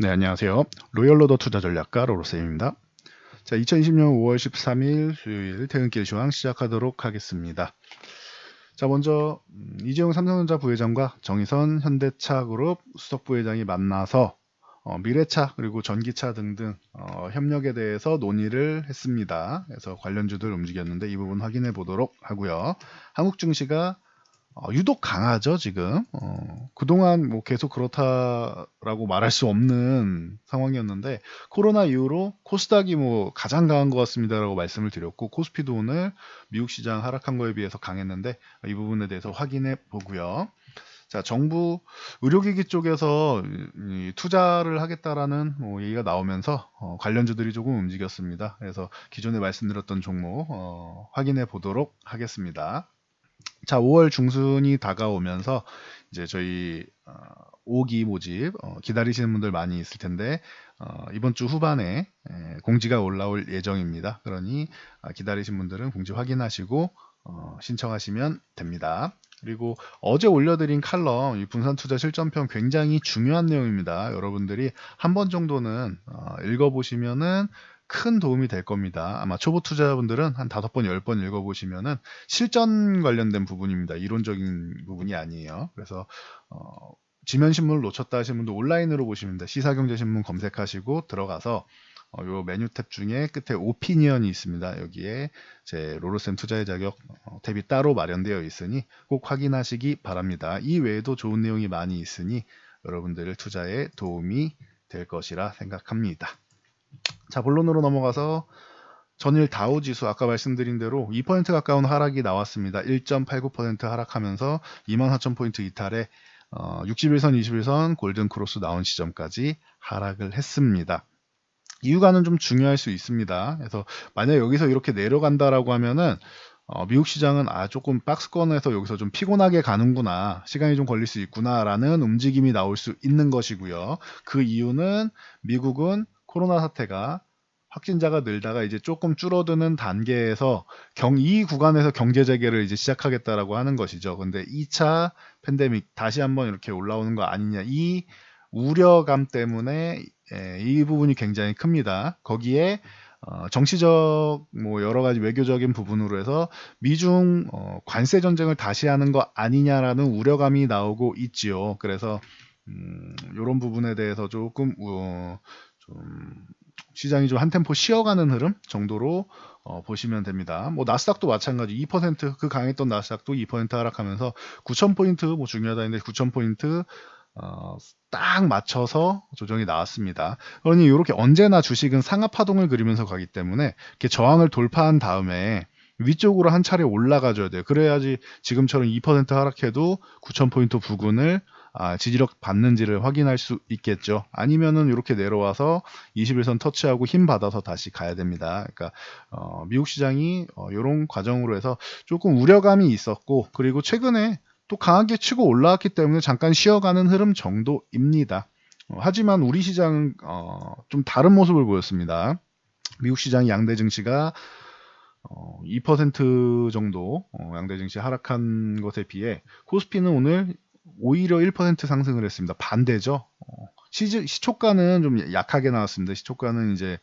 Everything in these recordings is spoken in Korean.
네, 안녕하세요. 로열로더 투자 전략가 로로쌤입니다. 자, 2020년 5월 13일 수요일 퇴근길 시황 시작하도록 하겠습니다. 자, 먼저 음, 이재용 삼성전자 부회장과 정의선 현대차 그룹 수석 부회장이 만나서 어, 미래차 그리고 전기차 등등 어, 협력에 대해서 논의를 했습니다. 그래서 관련주들 움직였는데 이 부분 확인해 보도록 하고요. 한국 증시가 어, 유독 강하죠, 지금. 어, 그동안 뭐 계속 그렇다라고 말할 수 없는 상황이었는데, 코로나 이후로 코스닥이 뭐 가장 강한 것 같습니다라고 말씀을 드렸고, 코스피도 오늘 미국 시장 하락한 거에 비해서 강했는데, 이 부분에 대해서 확인해 보고요. 자, 정부 의료기기 쪽에서 이, 투자를 하겠다라는 뭐 얘기가 나오면서 어, 관련주들이 조금 움직였습니다. 그래서 기존에 말씀드렸던 종목 어, 확인해 보도록 하겠습니다. 자, 5월 중순이 다가오면서 이제 저희 어, 5기 모집 어, 기다리시는 분들 많이 있을 텐데 어, 이번 주 후반에 에, 공지가 올라올 예정입니다. 그러니 아, 기다리신 분들은 공지 확인하시고 어, 신청하시면 됩니다. 그리고 어제 올려드린 칼럼 이 분산 투자 실전편 굉장히 중요한 내용입니다. 여러분들이 한 번 정도는 어, 읽어보시면은 큰 도움이 될 겁니다. 아마 초보 투자자분들은 한 다섯 번, 열 번 읽어보시면은 실전 관련된 부분입니다. 이론적인 부분이 아니에요. 그래서 어, 지면 신문을 놓쳤다 하시는 분도 온라인으로 보시면 돼. 시사경제신문 검색하시고 들어가서 어, 요 메뉴 탭 중에 끝에 오피니언이 있습니다. 여기에 제 로로쌤 투자의 자격 어, 탭이 따로 마련되어 있으니 꼭 확인하시기 바랍니다. 이 외에도 좋은 내용이 많이 있으니 여러분들 투자에 도움이 될 것이라 생각합니다. 자, 본론으로 넘어가서 전일 다우 지수 아까 말씀드린 대로 2% 가까운 하락이 나왔습니다. 1.89% 하락하면서 24,000포인트 이탈에 어, 61선, 21선 골든 크로스 나온 시점까지 하락을 했습니다. 이유가는 좀 중요할 수 있습니다. 그래서 만약 여기서 이렇게 내려간다라고 하면은 어, 미국 시장은 아 조금 박스권에서 여기서 좀 피곤하게 가는구나 시간이 좀 걸릴 수 있구나라는 움직임이 나올 수 있는 것이고요. 그 이유는 미국은 코로나 사태가 확진자가 늘다가 이제 조금 줄어드는 단계에서 경, 이 구간에서 경제 재개를 이제 시작하겠다라고 하는 것이죠. 근데 2차 팬데믹 다시 한번 이렇게 올라오는 거 아니냐. 이 우려감 때문에 예, 이 부분이 굉장히 큽니다. 거기에 어, 정치적 뭐 여러 가지 외교적인 부분으로 해서 미중 어, 관세 전쟁을 다시 하는 거 아니냐라는 우려감이 나오고 있지요. 그래서 음, 이런 부분에 대해서 조금 어, 좀 시장이 좀 한 템포 쉬어가는 흐름 정도로 어, 보시면 됩니다. 뭐 나스닥도 마찬가지 2%그 강했던 나스닥도 2% 하락하면서 9,000포인트 뭐 중요하다 했는데 9,000포인트 어, 딱 맞춰서 조정이 나왔습니다. 그러니 이렇게 언제나 주식은 상하 파동을 그리면서 가기 때문에 이렇게 저항을 돌파한 다음에 위쪽으로 한 차례 올라가줘야 돼요. 그래야지 지금처럼 2% 하락해도 9,000포인트 부근을 아, 지지력 받는지를 확인할 수 있겠죠. 아니면은 이렇게 내려와서 21선 터치하고 힘 받아서 다시 가야 됩니다. 그러니까 어, 미국 시장이 어, 이런 과정으로 해서 조금 우려감이 있었고 그리고 최근에 또 강하게 치고 올라왔기 때문에 잠깐 쉬어가는 흐름 정도입니다. 어, 하지만 우리 시장은 어, 좀 다른 모습을 보였습니다. 미국 시장 양대 증시가 어, 2% 정도 어, 양대 증시 하락한 것에 비해 코스피는 오늘 오히려 1% 상승을 했습니다. 반대죠. 어, 시, 시초가는 좀 약하게 나왔습니다. 시초가는 이제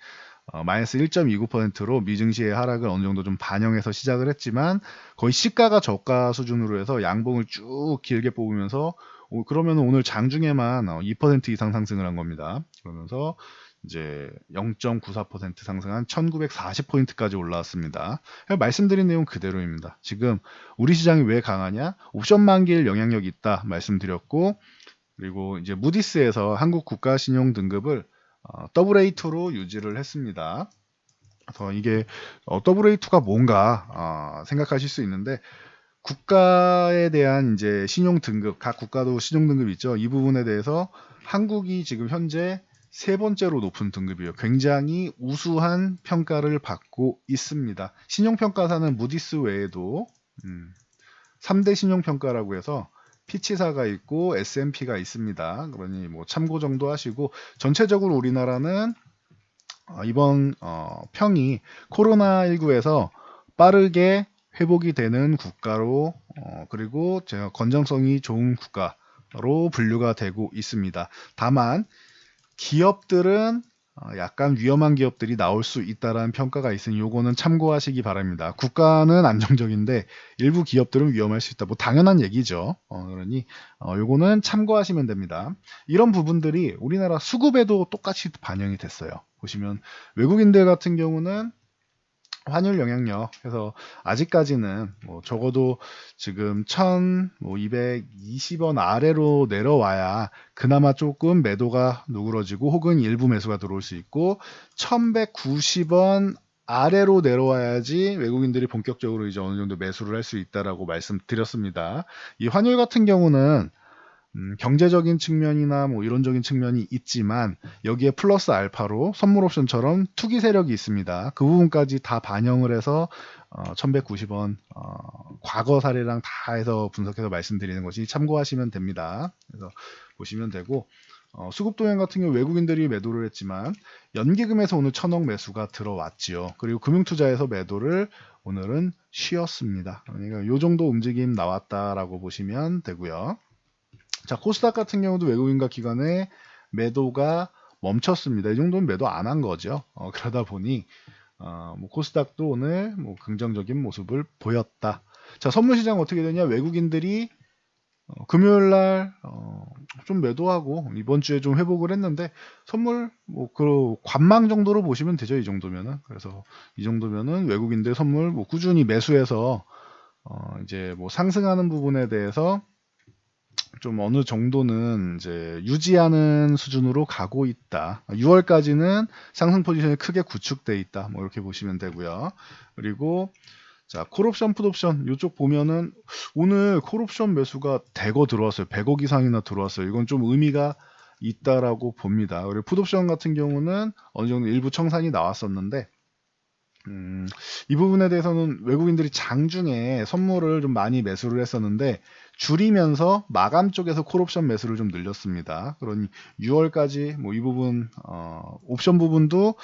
어, 마이너스 1.29%로 미증시의 하락을 어느 정도 좀 반영해서 시작을 했지만 거의 시가가 저가 수준으로 해서 양봉을 쭉 길게 뽑으면서 오, 그러면 오늘 장중에만 2% 어, 이상 상승을 한 겁니다. 그러면서 이제 0.94% 상승한 1940포인트까지 올라왔습니다. 말씀드린 내용 그대로입니다. 지금 우리 시장이 왜 강하냐? 옵션 만기일 영향력이 있다 말씀드렸고 그리고 이제 무디스에서 한국 국가 신용 등급을 어, AA2로 유지를 했습니다. 그래서 이게 어, AA2가 뭔가 어, 생각하실 수 있는데 국가에 대한 이제 신용 등급 각 국가도 신용 등급 있죠. 이 부분에 대해서 한국이 지금 현재 세 번째로 높은 등급이에요. 굉장히 우수한 평가를 받고 있습니다. 신용평가사는 무디스 외에도 음, 3대 신용평가라고 해서 피치사가 있고 S&P가 있습니다. 그러니 뭐 참고 정도 하시고 전체적으로 우리나라는 어, 이번 어, 평이 코로나19에서 빠르게 회복이 되는 국가로 어, 그리고 제가 건전성이 좋은 국가로 분류가 되고 있습니다. 다만 기업들은 어, 약간 위험한 기업들이 나올 수 있다라는 평가가 있으니 요거는 참고하시기 바랍니다. 국가는 안정적인데 일부 기업들은 위험할 수 있다. 뭐 당연한 얘기죠. 어, 그러니 어, 요거는 참고하시면 됩니다. 이런 부분들이 우리나라 수급에도 똑같이 반영이 됐어요. 보시면 외국인들 같은 경우는 환율 영향력 해서 아직까지는 뭐 적어도 지금 1220원 아래로 내려와야 그나마 조금 매도가 누그러지고 혹은 일부 매수가 들어올 수 있고 1190원 아래로 내려와야지 외국인들이 본격적으로 이제 어느 정도 매수를 할 수 있다라고 말씀드렸습니다. 이 환율 같은 경우는 음, 경제적인 측면이나 뭐 이론적인 측면이 있지만 여기에 플러스 알파로 선물 옵션처럼 투기 세력이 있습니다. 그 부분까지 다 반영을 해서 어, 1190원 어, 과거 사례랑 다 해서 분석해서 말씀드리는 것이 참고하시면 됩니다. 그래서 보시면 되고 어, 수급 동향 같은 경우 외국인들이 매도를 했지만 연기금에서 오늘 천억 매수가 들어왔지요. 그리고 금융투자에서 매도를 오늘은 쉬었습니다. 그러니까 이 정도 움직임 나왔다라고 보시면 되고요. 자, 코스닥 같은 경우도 외국인과 기관의 매도가 멈췄습니다. 이 정도면 매도 안 한 거죠. 어, 그러다 보니 어, 뭐 코스닥도 오늘 뭐 긍정적인 모습을 보였다. 자, 선물 시장 어떻게 되냐? 외국인들이 어, 금요일 날, 어, 좀 매도하고, 이번 주에 좀 회복을 했는데, 선물, 뭐, 그, 관망 정도로 보시면 되죠, 이 정도면은. 그래서, 이 정도면은 외국인들 선물, 뭐, 꾸준히 매수해서, 어, 이제 뭐, 상승하는 부분에 대해서, 좀 어느 정도는 이제 유지하는 수준으로 가고 있다. 6월까지는 상승 포지션이 크게 구축돼 있다. 뭐 이렇게 보시면 되고요. 그리고 자, 콜옵션, 풋옵션 이쪽 보면은 오늘 콜옵션 매수가 대거 들어왔어요. 100억 이상이나 들어왔어요. 이건 좀 의미가 있다라고 봅니다. 그리고 풋옵션 같은 경우는 어느 정도 일부 청산이 나왔었는데 음, 이 부분에 대해서는 외국인들이 장중에 선물을 좀 많이 매수를 했었는데 줄이면서 마감 쪽에서 콜옵션 매수를 좀 늘렸습니다. 그러니 6월까지 뭐 이 부분 어, 옵션 부분도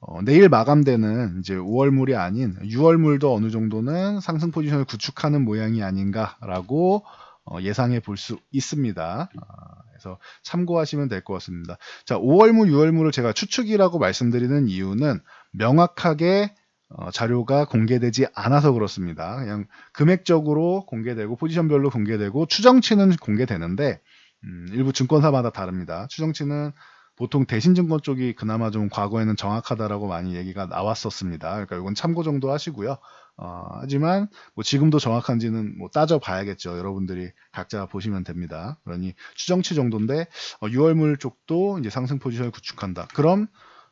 어, 내일 마감되는 이제 5월물이 아닌 6월물도 어느 정도는 상승 포지션을 구축하는 모양이 아닌가라고 어, 예상해 볼 수 있습니다. 아, 그래서 참고하시면 될 것 같습니다. 자, 5월물, 6월물을 제가 추측이라고 말씀드리는 이유는 명확하게 어, 자료가 공개되지 않아서 그렇습니다. 그냥 금액적으로 공개되고 포지션별로 공개되고 추정치는 공개되는데 음, 일부 증권사마다 다릅니다. 추정치는 보통 대신증권 쪽이 그나마 좀 과거에는 정확하다라고 많이 얘기가 나왔었습니다. 그러니까 이건 참고 정도 하시고요. 어, 하지만 뭐 지금도 정확한지는 뭐 따져봐야겠죠. 여러분들이 각자 보시면 됩니다. 그러니 추정치 정도인데 어, 6월물 쪽도 이제 상승 포지션을 구축한다. 그럼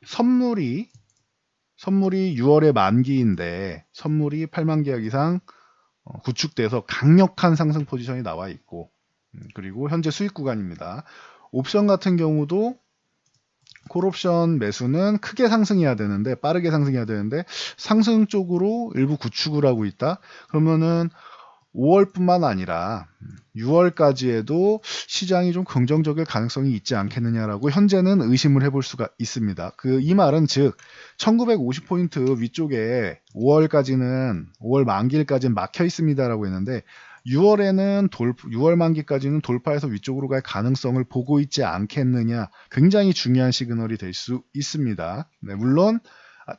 선물이 선물이 6월에 만기인데 선물이 8만 계약 이상 어, 구축돼서 강력한 상승 포지션이 나와 있고 음, 그리고 현재 수익 구간입니다. 옵션 같은 경우도 콜옵션 매수는 크게 상승해야 되는데 빠르게 상승해야 되는데 상승 쪽으로 일부 구축을 하고 있다. 그러면은 5월뿐만 아니라 6월까지에도 시장이 좀 긍정적일 가능성이 있지 않겠느냐라고 현재는 의심을 해볼 수가 있습니다. 그 이 말은 즉 1950포인트 위쪽에 5월까지는 5월 만기일까지는 막혀 있습니다라고 했는데 6월에는 돌 6월 만기까지는 돌파해서 위쪽으로 갈 가능성을 보고 있지 않겠느냐 굉장히 중요한 시그널이 될 수 있습니다. 네, 물론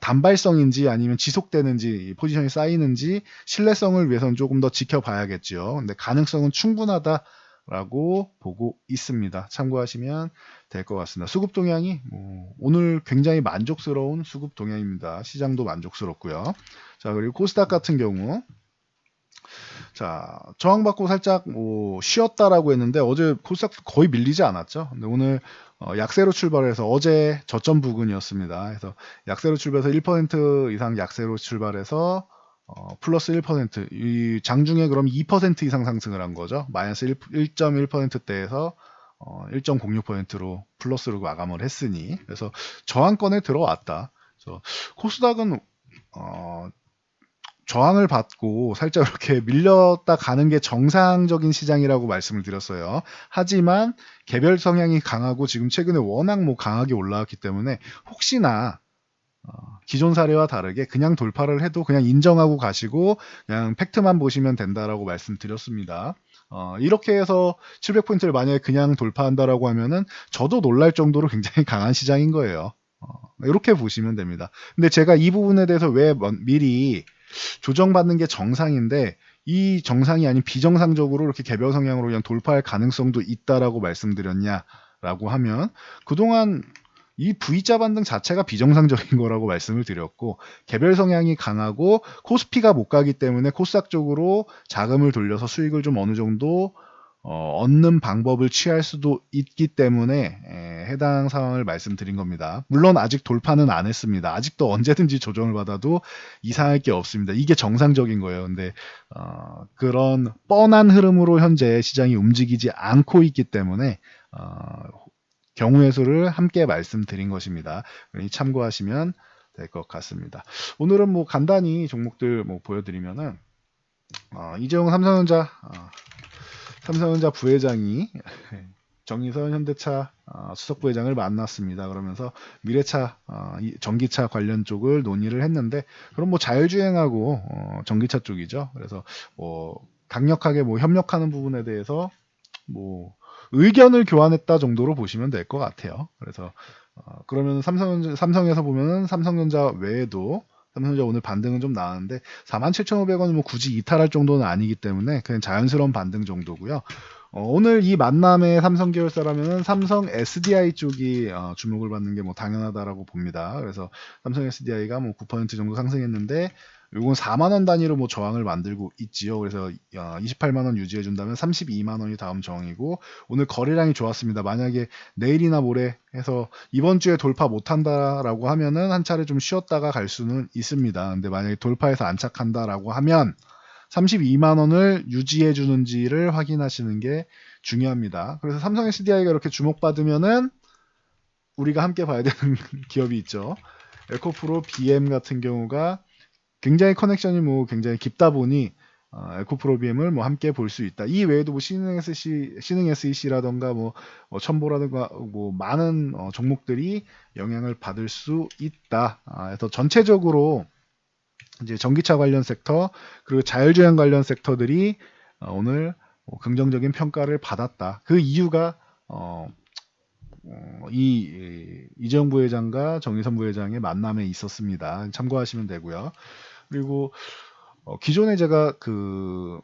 단발성인지 아니면 지속되는지 포지션이 쌓이는지 신뢰성을 위해서는 조금 더 지켜봐야겠죠. 근데 가능성은 충분하다라고 보고 있습니다. 참고하시면 될 것 같습니다. 수급 동향이 뭐 오늘 굉장히 만족스러운 수급 동향입니다. 시장도 만족스럽고요. 자 그리고 코스닥 같은 경우 자, 저항받고 살짝 뭐 쉬었다라고 했는데 어제 코스닥 거의 밀리지 않았죠. 근데 오늘 어, 약세로 출발해서 어제 저점 부근이었습니다. 그래서 약세로 출발해서 1% 이상 약세로 출발해서 어, 플러스 1%, 이 장중에 그럼 2% 이상 상승을 한 거죠. 마이너스 1.1%대에서 어, 1.06%로 플러스로 마감을 했으니 그래서 저항권에 들어왔다. 그래서 코스닥은 어, 저항을 받고 살짝 이렇게 밀렸다 가는 게 정상적인 시장이라고 말씀을 드렸어요. 하지만 개별 성향이 강하고 지금 최근에 워낙 뭐 강하게 올라왔기 때문에 혹시나 어, 기존 사례와 다르게 그냥 돌파를 해도 그냥 인정하고 가시고 그냥 팩트만 보시면 된다라고 말씀드렸습니다. 어, 이렇게 해서 700포인트를 만약에 그냥 돌파한다라고 하면은 저도 놀랄 정도로 굉장히 강한 시장인 거예요. 어, 이렇게 보시면 됩니다. 근데 제가 이 부분에 대해서 왜 먼- 미리 조정받는 게 정상인데 이 정상이 아닌 비정상적으로 이렇게 개별 성향으로 그냥 돌파할 가능성도 있다라고 말씀드렸냐라고 하면 그동안 이 V자 반등 자체가 비정상적인 거라고 말씀을 드렸고 개별 성향이 강하고 코스피가 못 가기 때문에 코스닥 쪽으로 자금을 돌려서 수익을 좀 어느 정도 어, 얻는 방법을 취할 수도 있기 때문에 에, 해당 상황을 말씀드린 겁니다. 물론 아직 돌파는 안 했습니다. 아직도 언제든지 조정을 받아도 이상할 게 없습니다. 이게 정상적인 거예요. 근데 어, 그런 뻔한 흐름으로 현재 시장이 움직이지 않고 있기 때문에 어, 경우의 수를 함께 말씀드린 것입니다. 참고하시면 될 것 같습니다. 오늘은 뭐 간단히 종목들 뭐 보여드리면은 어, 이재용 삼성전자 어, 삼성전자 부회장이 정의선 현대차 어, 수석 부회장을 만났습니다. 그러면서 미래차 어, 이- 전기차 관련 쪽을 논의를 했는데 그럼 뭐 자율주행하고 어, 전기차 쪽이죠. 그래서 뭐 강력하게 뭐 협력하는 부분에 대해서 뭐 의견을 교환했다 정도로 보시면 될 것 같아요. 그래서 어, 그러면 삼성 삼성에서 보면은 삼성전자 외에도 삼성전자 오늘 반등은 좀 나왔는데 47,500원은 뭐 굳이 이탈할 정도는 아니기 때문에 그냥 자연스러운 반등 정도고요. 어, 오늘 이 만남의 삼성 계열사라면은 삼성 SDI 쪽이 어, 주목을 받는 게 뭐 당연하다라고 봅니다. 그래서 삼성 SDI가 뭐 9% 정도 상승했는데 요건 4만 원 단위로 뭐 저항을 만들고 있지요. 그래서 어, 28만 원 유지해 준다면 32만 원이 다음 저항이고 오늘 거래량이 좋았습니다. 만약에 내일이나 모레 해서 이번 주에 돌파 못 한다라고 하면은 한 차례 좀 쉬었다가 갈 수는 있습니다. 근데 만약에 돌파해서 안착한다라고 하면 32만 원을 유지해 주는지를 확인하시는 게 중요합니다. 그래서 삼성 SDI가 이렇게 주목받으면은 우리가 함께 봐야 되는 기업이 있죠. 에코프로 BM 같은 경우가 굉장히 커넥션이 뭐 굉장히 깊다 보니 어, 에코프로 BM을 뭐 함께 볼 수 있다. 이 외에도 뭐 신흥 SC, 신흥 SEC라던가 뭐, 뭐 첨보라든가 뭐 많은 어, 종목들이 영향을 받을 수 있다. 아, 그래서 전체적으로 이제 전기차 관련 sek터 그리고 자율주행 관련 섹터들이 어, 오늘 뭐 긍정적인 평가를 받았다. 그 이유가 어, 어, 이 이- 이재용 부회장과 정의선 부회장의 만남에 있었습니다. 참고하시면 되고요. 그리고 어, 기존에 제가 그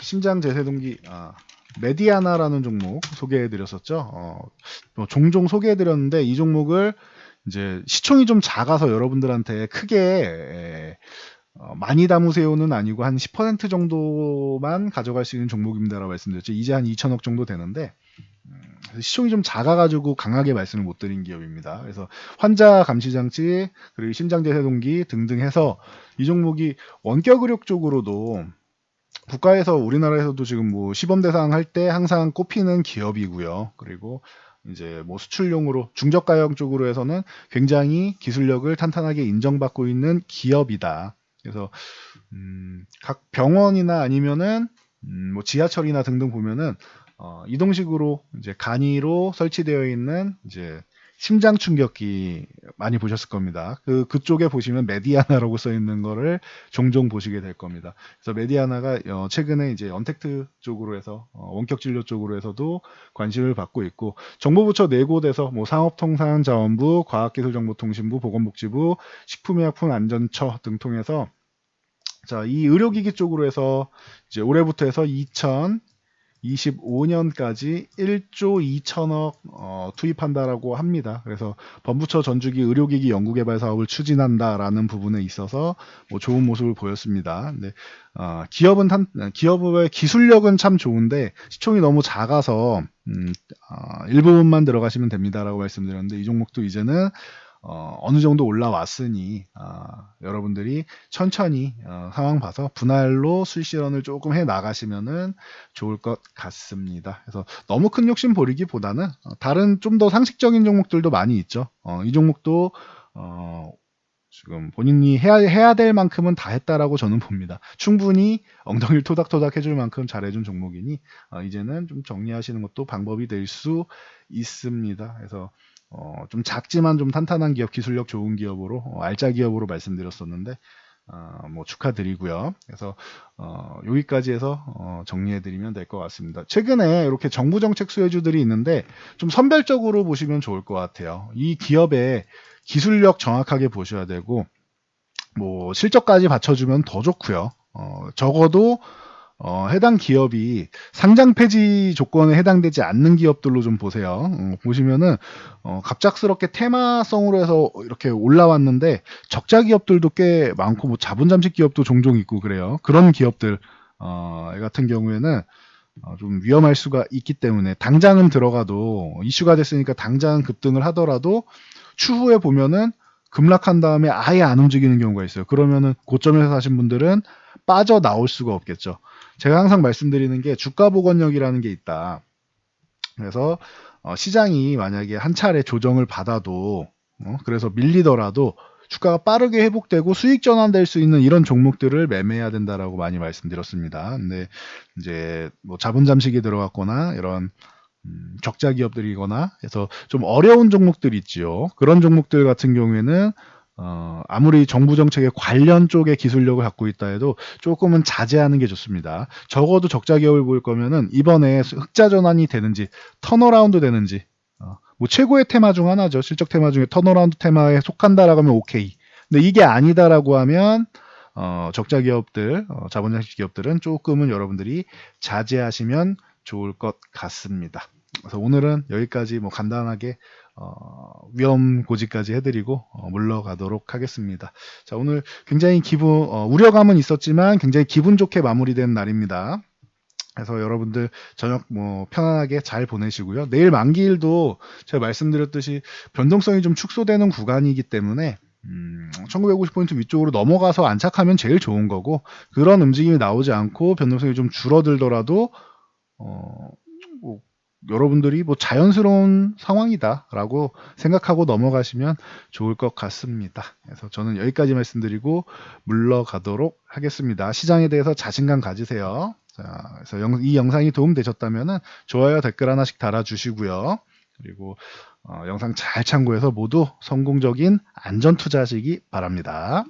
신장 제세동기 아, 메디아나라는 종목 소개해드렸었죠. 어, 뭐 종종 소개해드렸는데 이 종목을 이제 시총이 좀 작아서 여러분들한테 크게 에, 어, 많이 담으세요는 아니고 한 10% 정도만 가져갈 수 있는 종목입니다라고 말씀드렸죠. 이제 한 2천억 정도 되는데 시총이 좀 작아가지고 강하게 말씀을 못 드린 기업입니다. 그래서 환자 감시 장치 그리고 심장 제세동기 등등 해서 이 종목이 원격 의료 쪽으로도 국가에서 우리나라에서도 지금 뭐 시범 대상 할 때 항상 꼽히는 기업이고요. 그리고 이제 뭐 수출용으로 중저가형 쪽으로 해서는 굉장히 기술력을 탄탄하게 인정받고 있는 기업이다. 그래서 음, 각 병원이나 아니면은 음, 뭐 지하철이나 등등 보면은 어, 이동식으로 이제 간이로 설치되어 있는 이제 심장 충격기 많이 보셨을 겁니다. 그 그쪽에 보시면 메디아나라고 써 있는 거를 종종 보시게 될 겁니다. 그래서 메디아나가 어, 최근에 이제 언택트 쪽으로 해서 어, 원격 진료 쪽으로 해서도 관심을 받고 있고 정보부처 네 곳에서 뭐 상업통상자원부, 과학기술정보통신부, 보건복지부, 식품의약품안전처 등 통해서 자, 이 의료기기 쪽으로 해서 이제 올해부터 해서 2025년까지 1조 2천억 어, 투입한다라고 합니다. 그래서 범부처 전주기 의료기기 연구개발 사업을 추진한다라는 부분에 있어서 뭐 좋은 모습을 보였습니다. 근데 어, 기업은 탄, 기업의 기술력은 참 좋은데 시총이 너무 작아서 음, 어, 일부분만 들어가시면 됩니다라고 말씀드렸는데 이 종목도 이제는 어, 어느 정도 올라왔으니 아, 여러분들이 천천히 어, 상황 봐서 분할로 수실현을 조금 해 나가시면은 좋을 것 같습니다. 그래서 너무 큰 욕심 부리기보다는 어, 다른 좀 더 상식적인 종목들도 많이 있죠. 어, 이 종목도 어, 지금 본인이 해야, 해야 될 만큼은 다 했다라고 저는 봅니다. 충분히 엉덩이를 토닥토닥 해줄 만큼 잘해준 종목이니 어, 이제는 좀 정리하시는 것도 방법이 될 수 있습니다. 그래서 어, 좀 작지만 좀 탄탄한 기업, 기술력 좋은 기업으로 어, 알짜 기업으로 말씀드렸었는데 어, 뭐 축하드리고요. 그래서 어, 여기까지 해서 어, 정리해드리면 될 것 같습니다. 최근에 이렇게 정부 정책 수혜주들이 있는데 좀 선별적으로 보시면 좋을 것 같아요. 이 기업의 기술력 정확하게 보셔야 되고 뭐 실적까지 받쳐주면 더 좋고요. 어, 적어도 어, 해당 기업이 상장 폐지 조건에 해당되지 않는 기업들로 좀 보세요. 어, 보시면은 어, 갑작스럽게 테마성으로 해서 이렇게 올라왔는데 적자 기업들도 꽤 많고 뭐 자본 잠식 기업도 종종 있고 그래요. 그런 기업들 어, 같은 경우에는 어, 좀 위험할 수가 있기 때문에 당장은 들어가도 이슈가 됐으니까 당장 급등을 하더라도 추후에 보면은 급락한 다음에 아예 안 움직이는 경우가 있어요. 그러면은 고점에서 사신 분들은 빠져 나올 수가 없겠죠. 제가 항상 말씀드리는 게 주가 복원력이라는 게 있다. 그래서 어, 시장이 만약에 한 차례 조정을 받아도 어, 그래서 밀리더라도 주가가 빠르게 회복되고 수익 전환될 수 있는 이런 종목들을 매매해야 된다라고 많이 말씀드렸습니다. 근데 이제 뭐 자본 잠식이 들어갔거나 이런 음, 적자 기업들이거나 해서 좀 어려운 종목들 있지요. 그런 종목들 같은 경우에는 어, 아무리 정부 정책에 관련 쪽의 기술력을 갖고 있다 해도 조금은 자제하는 게 좋습니다. 적어도 적자 기업을 볼 거면은 이번에 흑자 전환이 되는지 턴어라운드 되는지 어, 뭐 최고의 테마 중 하나죠. 실적 테마 중에 턴어라운드 테마에 속한다라고 하면 오케이. 근데 이게 아니다라고 하면 어, 적자 기업들, 어, 자본장식 기업들은 조금은 여러분들이 자제하시면 좋을 것 같습니다. 그래서 오늘은 여기까지 뭐 간단하게 어, 위험 고지까지 해드리고 어, 물러가도록 하겠습니다. 자 오늘 굉장히 기분 어, 우려감은 있었지만 굉장히 기분 좋게 마무리된 날입니다. 그래서 여러분들 저녁 뭐 편안하게 잘 보내시고요. 내일 만기일도 제가 말씀드렸듯이 변동성이 좀 축소되는 구간이기 때문에 음, 1950포인트 위쪽으로 넘어가서 안착하면 제일 좋은 거고 그런 움직임이 나오지 않고 변동성이 좀 줄어들더라도 어, 뭐 여러분들이 뭐 자연스러운 상황이다라고 생각하고 넘어가시면 좋을 것 같습니다. 그래서 저는 여기까지 말씀드리고 물러가도록 하겠습니다. 시장에 대해서 자신감 가지세요. 자, 그래서 영, 이 영상이 도움되셨다면 좋아요, 댓글 하나씩 달아주시고요. 그리고 어, 영상 잘 참고해서 모두 성공적인 안전 투자하시기 바랍니다.